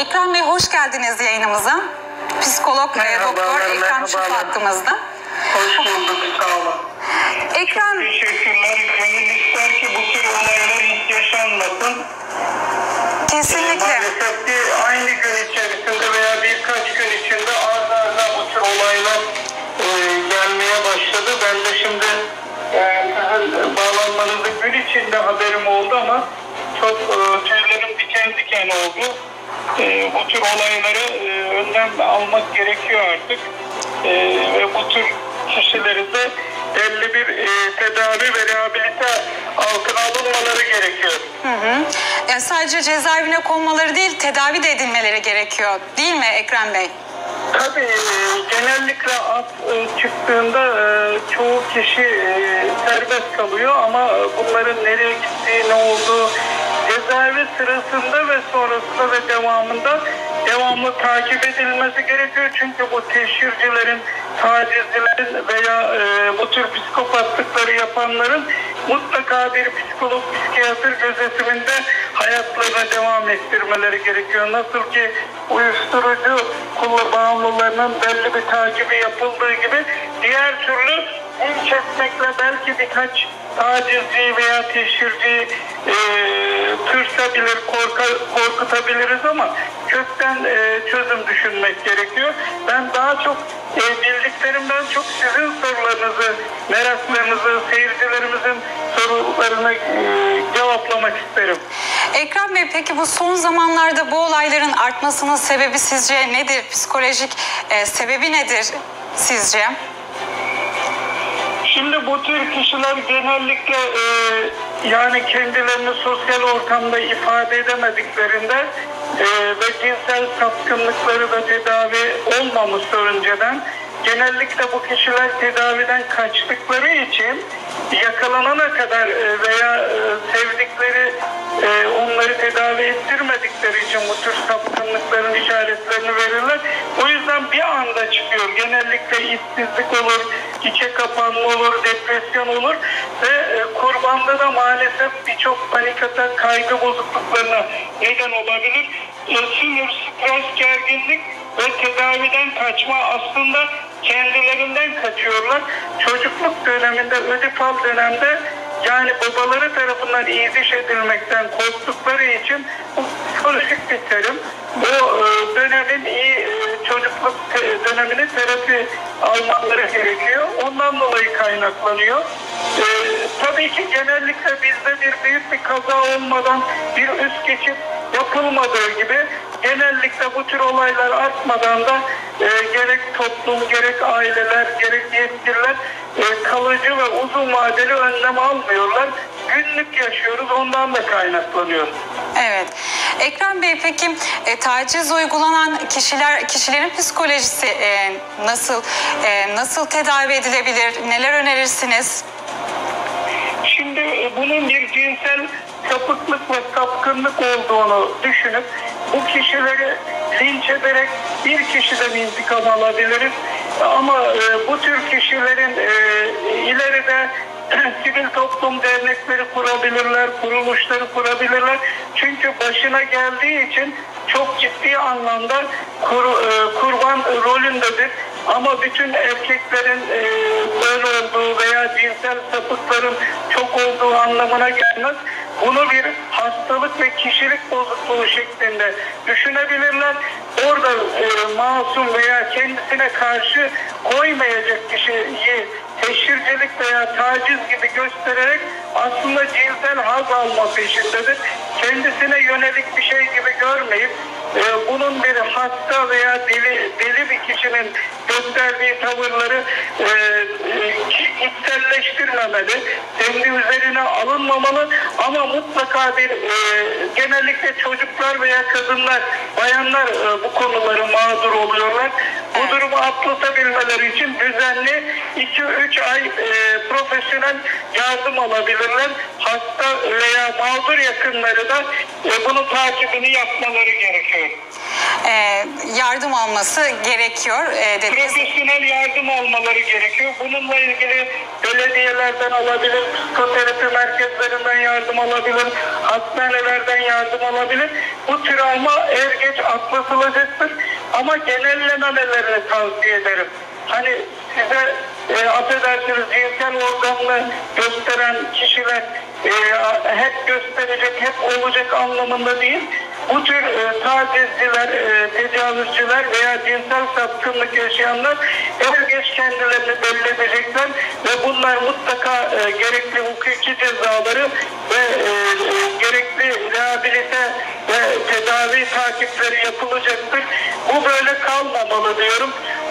Ekrem Bey hoş geldiniz yayınımıza. Psikolog ve doktor Ekrem Şık hattımızda. Hoş bulduk, sağ olun. Ekrem Teşekkürler. Gönül ister ki bu tür olaylar hiç yaşanmasın. kesinlikle Maalesef ki aynı gün içerisinde veya birkaç gün içinde arda arda bu tür olaylar e, gelmeye başladı. Ben de şimdi e, sizin bağlanmanızı gün içinde haberim oldu ama çok e, tüylerim diken diken oldu. E, bu tür olayları e, önlem almak gerekiyor artık. E, ve bu tür kişilerin de belli bir e, tedavi ve rehabilite altına alınmaları gerekiyor. Hı hı. Yani sadece cezaevine konmaları değil tedavi de edilmeleri gerekiyor. Değil mi Ekrem Bey? Tabii e, genellikle af e, çıktığında e, çoğu kişi serbest kalıyor ama bunların nereye gittiği, ne olduğu cezaevi sırasında ve sonrasında ve devamında devamlı takip edilmesi gerekiyor. Çünkü bu teşhircilerin, tacizcilerin veya e, bu tür psikopatlıkları yapanların mutlaka bir psikolog, psikiyatr gözetiminde hayatlarına devam ettirmeleri gerekiyor. Nasıl ki uyuşturucu kullanım bağımlılarının belli bir takibi yapıldığı gibi diğer türlü ilk etmekle belki birkaç tacizci veya teşhirci e, tırsabilir, korka, korkutabiliriz ama kökten e, çözüm düşünmek gerekiyor. Ben daha çok e, bildiklerimden çok sizin sorularınızı, meraklarınızı, seyircilerimizin sorularını e, cevaplamak isterim. Ekrem Bey peki bu son zamanlarda bu olayların artmasının sebebi sizce nedir? Psikolojik e, sebebi nedir sizce? Şimdi bu tür kişiler genellikle e, yani kendilerini sosyal ortamda ifade edemediklerinde e, ve cinsel sapkınlıkları da tedavi olmamış önceden genellikle bu kişiler tedaviden kaçtıkları için yakalanana kadar e, veya e, sevdikleri e, onları tedavi ettirmedikleri için bu tür sapkınlıkların işaretlerini verirler. O yüzden bir anda çıkıyor. Genellikle işsizlik olur, içe kapanma olur, depresyon olur ve kurbanda da maalesef birçok panik atak, kaygı bozukluklarına neden olabilir. Sinir, stres, gerginlik ve tedaviden kaçma aslında kendilerinden kaçıyorlar. Çocukluk döneminde, ödipal dönemde yani babaları tarafından iyidiş edilmekten korktukları için bu psikolojik bir terim. Bu e, dönemin iyi e, çocukluk dönemini terapi almaları gerekiyor. Ondan dolayı kaynaklanıyor. E, tabii ki genellikle bizde bir büyük bir kaza olmadan bir üst geçit yapılmadığı gibi genellikle bu tür olaylar artmadan da e, gerek toplum, gerek aileler, gerek yetkililer e, kalıcı ve uzun vadeli önlem almıyorlar. Günlük yaşıyoruz ondan da kaynaklanıyor. Evet. Ekrem Bey peki e, taciz uygulanan kişiler kişilerin psikolojisi e, nasıl e, nasıl tedavi edilebilir? Neler önerirsiniz? Şimdi e, bunun bir cinsel sapıklık ve sapkınlık olduğunu düşünüp bu kişileri linç ederek bir kişiden intikam alabiliriz. Ama e, bu tür kişilerin e, ileride sivil toplum dernekleri kurabilirler, kuruluşları kurabilirler. Çünkü başına geldiği için çok ciddi anlamda kur- e, kurban rolündedir. Ama bütün erkeklerin e, böyle olduğu veya cinsel sapıkların çok olduğu anlamına gelmez. Bunu bir hastalık ve kişilik bozukluğu şeklinde düşünebilirler. Orada e, masum veya kendisine karşı koymayacak kişiyi teşhircilik veya taciz gibi göstererek aslında cinsel haz alma peşindedir. Kendisine yönelik bir şey gibi görmeyip e, bunun bir hasta veya deli, deli bir kişinin gösterdiği tavırları e, e, içselleştirmemeli, kendi üzerine alınmamalı ama mutlaka bir e, genellikle çocuklar veya kadınlar, bayanlar e, bu konuları mağdur oluyorlar. Bu durumu atlatabilmeleri için düzenli 2-3 ay e, profesyonel yardım alabilirler. Hasta veya mağdur yakınları da e, bunun takibini yapmaları gerekiyor. E, yardım alması gerekiyor e, dediniz. Profesyonel yardım almaları gerekiyor. Bununla ilgili belediyelerden alabilir, psikoterapi merkezlerinden yardım alabilir, hastanelerden yardım alabilir. Bu travma er geç atlatılacaktır. Ama genellememelerini tavsiye ederim. Hani size e, affedersiniz cinsel organını gösteren kişiler e, hep gösterecek, hep olacak anlamında değil. Bu tür e, tacizciler, e, tecavüzcüler veya cinsel sapkınlık yaşayanlar er geç kendilerini belli edecekler ve bunlar mutlaka e, gerekli hukuki cezaları ve e, e, gerekli rehabilite ve tedavi takipleri yapılacaktır. Bu böyle kalmamalı diyorum.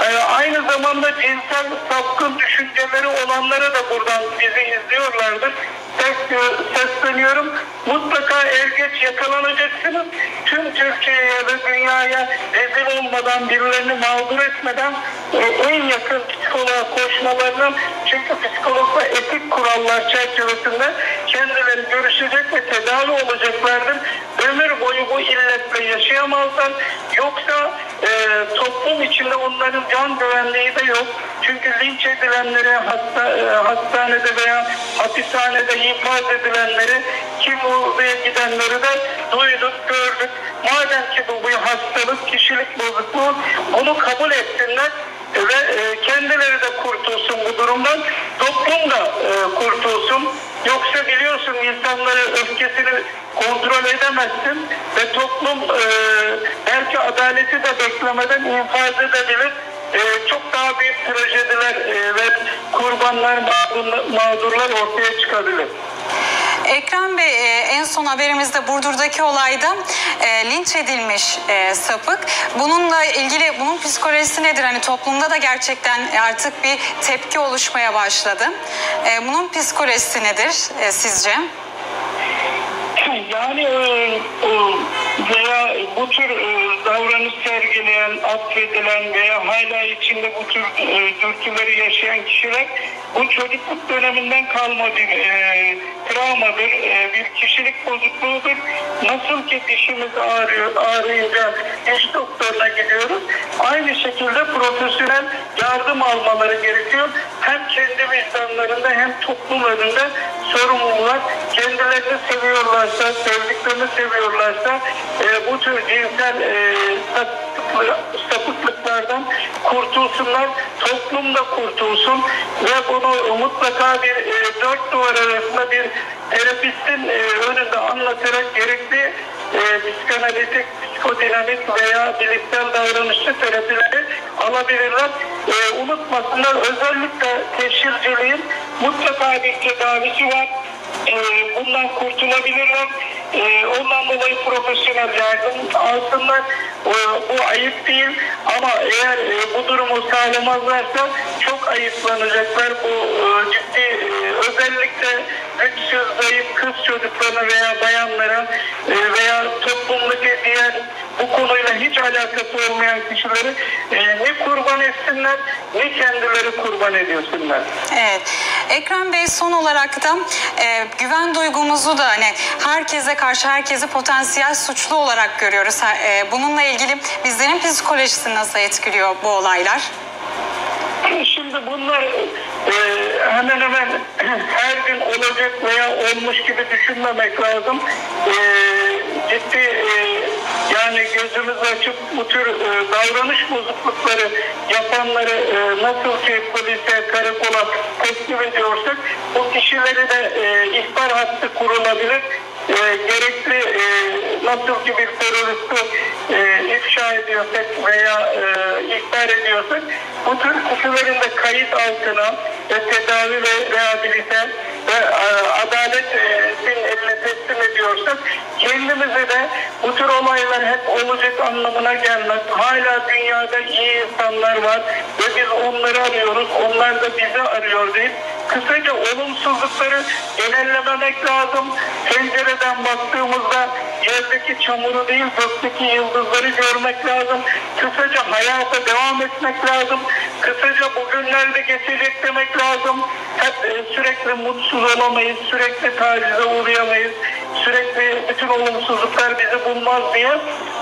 Ee, aynı zamanda cinsel sapkın düşünceleri olanlara da buradan bizi izliyorlardır. Ses, sesleniyorum. Mutlaka er geç yakalanacaksınız. Tüm Türkiye'ye ve dünyaya rezil olmadan, birilerini mağdur etmeden e, en yakın psikoloğa koşmalarının çünkü psikologla etik kurallar çerçevesinde kendileri görüşecek ve tedavi olacaklardır. Ömür boyu bu illetle yaşayamazlar. Yoksa e, toplum içinde onların can güvenliği de yok. Çünkü linç edilenleri hasta, e, hastanede veya hapishanede infaz edilenleri kim buraya gidenleri de duyduk, gördük. Madem ki bu bir hastalık, kişilik bozukluğu bunu kabul etsinler ve e, kendileri de kurtulsun bu durumdan. Toplum da e, kurtulsun. Yoksa biliyorsun insanları öfkesini kontrol edemezsin ve toplum e, belki adaleti de beklemeden infaz edebilir. E, çok daha büyük trajediler e, ve kurbanlar, mağdurlar, ortaya çıkabilir. Ekrem Bey e, en son haberimizde Burdur'daki olayda e, linç edilmiş e, sapık. Bununla ilgili bunun psikolojisi nedir? Hani toplumda da gerçekten artık bir tepki oluşmaya başladı. Bunun psikolojisi nedir sizce? Yani e, e, veya bu tür e, davranış sergileyen, affedilen veya hala içinde bu tür e, dürtüleri yaşayan kişiler bu çocukluk döneminden kalma bir e, travmadır, e, bir kişilik bozukluğudur. Nasıl ki dişimiz ağrıyor, ağrıyınca diş doktoruna gidiyoruz. Aynı şekilde profesyonel yardım almaları gerekiyor. Hem kendi vicdanlarında hem toplum önünde sorumlular kendilerini seviyorlarsa, sevdiklerini seviyorlarsa e, bu tür cinsel e, sapıklı- sapıklıklardan kurtulsunlar, toplum da kurtulsun ve bunu mutlaka bir e, dört duvar arasında bir terapistin e, önünde anlatarak gerekli e, psikanalitik, psikodinamik veya bilişsel davranışçı terapileri alabilirler. E, unutmasınlar özellikle teşhirciliğin mutlaka bir tedavisi var. E, bundan kurtulabilirler. E, ondan dolayı profesyonel yardım alsınlar. E, bu ayıp değil ama eğer e, bu durumu sağlamazlarsa çok ayıplanacaklar. Bu e, ciddi e, özellikle güçsüz, zayıf kız çocuklarına veya bayanlara veya toplumdaki diğer bu konuyla hiç alakası olmayan kişileri ne kurban etsinler ne kendileri kurban ediyorsunlar. Evet. Ekrem Bey son olarak da e, güven duygumuzu da hani herkese karşı herkesi potansiyel suçlu olarak görüyoruz. E, bununla ilgili bizlerin psikolojisini nasıl etkiliyor bu olaylar? Şimdi bunlar e, hemen hemen her gün olacak veya olmuş gibi düşünmemek lazım. E, ciddi e, yani gözümüzü açıp bu tür e, davranış bozuklukları yapanları e, nasıl ki polise, karakola teslim ediyorsak bu kişileri de e, ihbar hattı kurulabilir. E, gerekli e, nasıl ki bir teröristi e, ifşa ediyorsak veya e, ihbar ediyorsak bu tür kişilerin de kayıt altına ve tedavi ve rehabilite ediyorsak kendimizi de bu tür olaylar hep olacak anlamına gelmez. Hala dünyada iyi insanlar var ve biz onları arıyoruz. Onlar da bizi arıyor deyip kısaca olumsuzlukları genellememek lazım. Pencereden baktığımızda yerdeki çamuru değil gökteki yıldızları görmek lazım. Kısaca hayata devam etmek lazım. Kısaca bugünlerde geçecek demek lazım. Hep e, sürekli mutsuz olamayız, sürekli tacize uğrayamayız. Sürekli bütün olumsuzluklar bizi bulmaz diye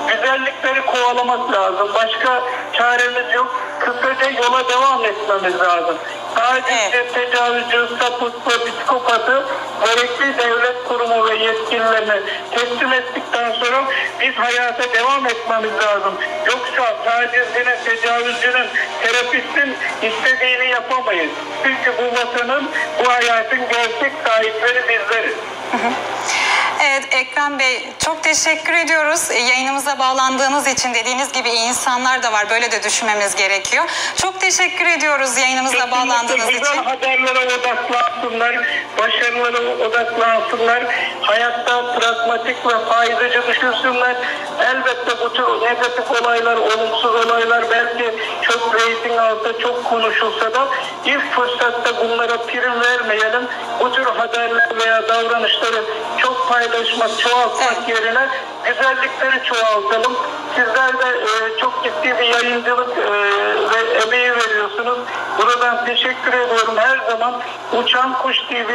güzellikleri kovalamak lazım. Başka çaremiz yok. Kısaca yola devam etmemiz lazım. Tacizci, tecavüzcü, sapık ve psikopatı gerekli devlet kurumu ve yetkililerine teslim ettikten sonra biz hayata devam etmemiz lazım. Yoksa tacizcinin, tecavüzcünün, terapistin istediğini yapamayız. Çünkü bu vatanın, bu hayatın gerçek sahipleri bizleriz. Evet Ekrem Bey çok teşekkür ediyoruz. E, Yayınımıza bağlandığınız için dediğiniz gibi iyi insanlar da var. Böyle de düşünmemiz gerekiyor. Çok teşekkür ediyoruz yayınımıza bağlandığınız Kesinlikle güzel için. haberlere odaklansınlar, başarılara odaklansınlar, hayatta pragmatik ve faydacı düşünsünler. Elbette bu tür negatif olaylar, olumsuz olaylar belki çok reyting alsa, çok konuşulsa da ilk fırsatta bunlara prim vermeyelim. Bu tür haberler veya davranışları çok paylaşmak, çoğaltmak Evet. yerine güzellikleri çoğaltalım. Sizler de e, çok ciddi bir yayıncılık e, ve emeği veriyorsunuz. Buradan teşekkür ediyorum. Her zaman Uçan Kuş TV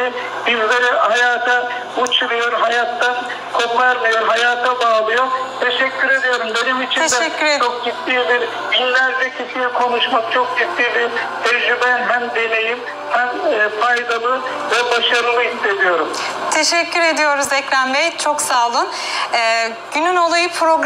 bizleri hayata uçuruyor, hayattan koparmıyor, hayata bağlıyor. Teşekkür ediyorum. Benim için Teşekkür de çok ciddi bir binlerce kişiye konuşmak çok ciddi bir tecrübe hem deneyim hem e, faydalı ve başarılı hissediyorum. Teşekkür ediyoruz Ekrem Bey. Çok sağ olun. E, günün olayı programı